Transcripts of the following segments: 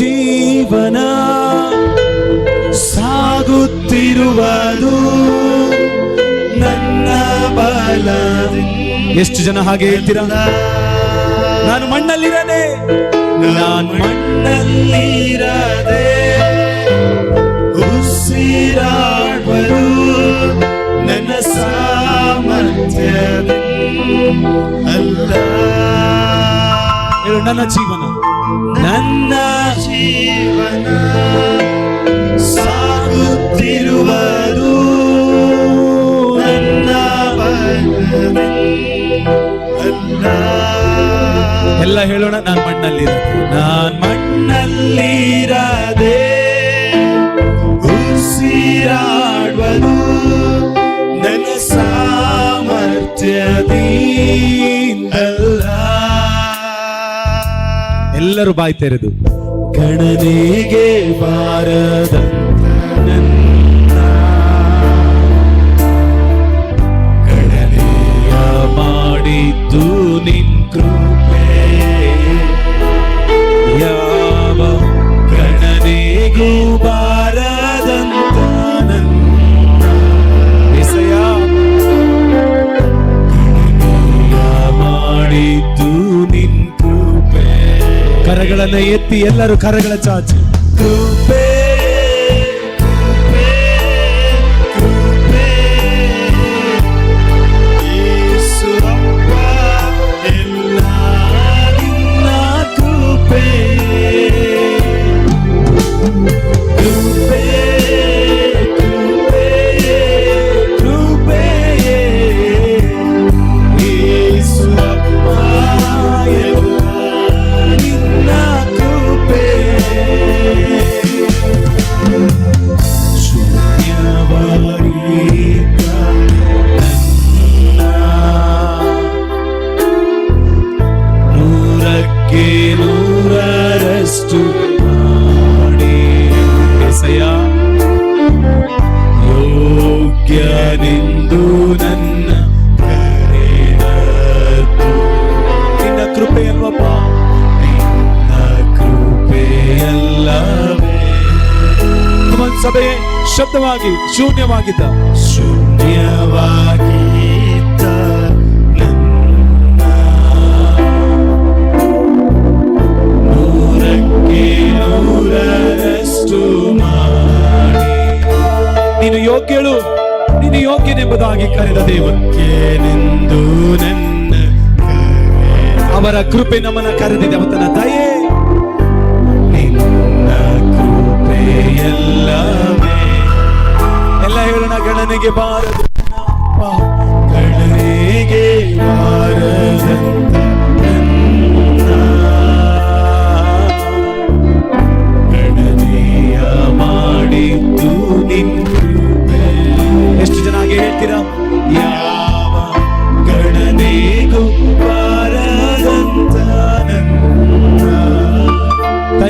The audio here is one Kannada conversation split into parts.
ಜೀವನ ಸಾಗುತ್ತಿರುವುದು ನನ್ನ ಬಲ ಎಷ್ಟು ಜನ ಹಾಗೆ ಹೇಳ್ತೀರಾ? ನಾನು ಮಣ್ಣಲ್ಲಿರದೆ. ನಾನು ಮಣ್ಣಲ್ಲಿರದೆ. ಉಸಿರಾಡುವರು ನನ್ನ ಸಾಮರ್ಥ್ಯ ಅಲ್ಲ. ಹೇಳು ನನ್ನ ಜೀವನ ನನ್ನ ಜೀವನ ಸಾಗುತ್ತಿರುವುದು ನನ್ನ ಬಲದಿಂದ ಅಲ್ಲ ಎಲ್ಲ ಹೇಳೋಣ ನಾನು ಮಣ್ಣಲ್ಲಿರದೆ ನಾನ್ ಮಣ್ಣಲ್ಲಿರದೆ ಉಸಿರಾಡುವುದು ನನ್ನ ಸಾಮರ್ಥ್ಯದಿಂದಲ್ಲ ಎಲ್ಲರೂ ಬಾಯಿ ತೆರೆದು. ಗಣನೆಗೆ ಬಾರದ ಗಣನೆಯ ಮಾಡಿದ್ದು ನಿನ್ ಕೃಪೆ. ಯಾವ ಗಣನೆಗೂ ಬಾರದಂತ ನನ್ನ ಮಾಡಿದ್ದು ಕರಗಳನ್ನ ಎತ್ತಿ ಎಲ್ಲರೂ ಕರಗಳ ಚಾಚಿ ಯೋಗ್ಯನೆಂದು ನನ್ನ ಕರೆದದ್ದು ನಿನ್ನ ಕೃಪೆಯಲ್ವಪ್ಪ ನಿನ್ನ ಕೃಪೆಯಲ್ಲವೇ ಸಭೆ ಶಬ್ದವಾಗಿ ಶೂನ್ಯವಾಗಿದ್ದ. ಶೂನ್ಯವಾಗಿದ್ದ ಯೋಗ್ಯನೆಂಬುದಾಗಿ ಕರೆದ ದೇವಕ್ಕೆನೆಂದು ನನ್ನ ಕರೆದ. ಅವರ ಕೃಪೆ ನಮ್ಮನ್ನ ಕರೆದಿದೆ ಅವತನ ದಯೆ ನಿನ್ನ ಕೃಪೆಯಲ್ಲವೇ ಎಲ್ಲ ಹೇಳೋಣ ಗಣನೆಗೆ ಬಾರದು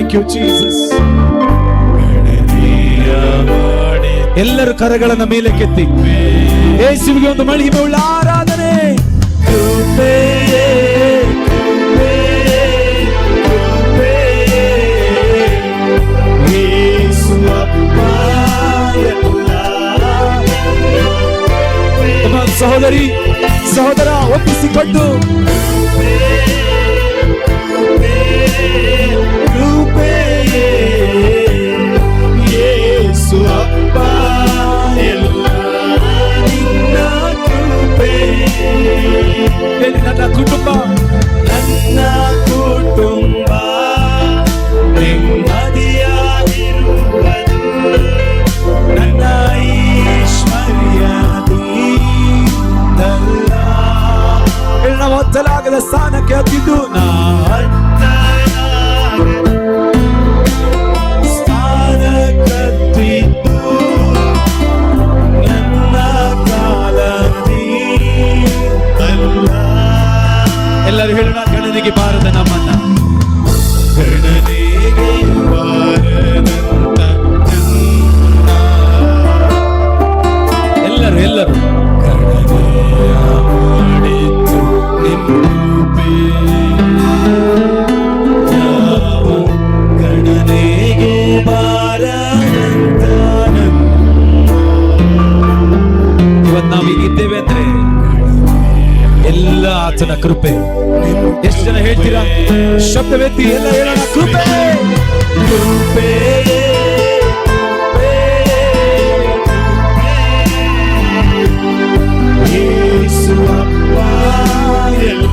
ಥ್ಯಾಂಕ್ ಯು ಜೀಸಸ್ ಎಲ್ಲರೂ ಕರಗಳನ್ನ ಮೇಲೆ ಕೆತ್ತಿ ಯೇಸುವಿಗೆ ಒಂದು ಮಳಿಗೆ ಉಳ್ಳ ಆರಾಧನೆ ಕೃಪೆಯೇ, ಕೃಪೆಯೇ, ಎಲ್ಲರೂ ಹೇಳೋಣ ಗಣನೆಗೆ ಬಾರದ ನಮ್ಮನ್ನ. ಆತನ ಕೃಪೆ ಎಷ್ಟು ಜನ ಹೇಳ್ತೀರಾ ಶಬ್ದವೆತ್ತಿ ಎಲ್ಲ ಹೇಳೋಣ ಕೃಪೆ ಕೃಪೆ ಯೇಸು ಅಪ್ಪ ಎಲ್ಲ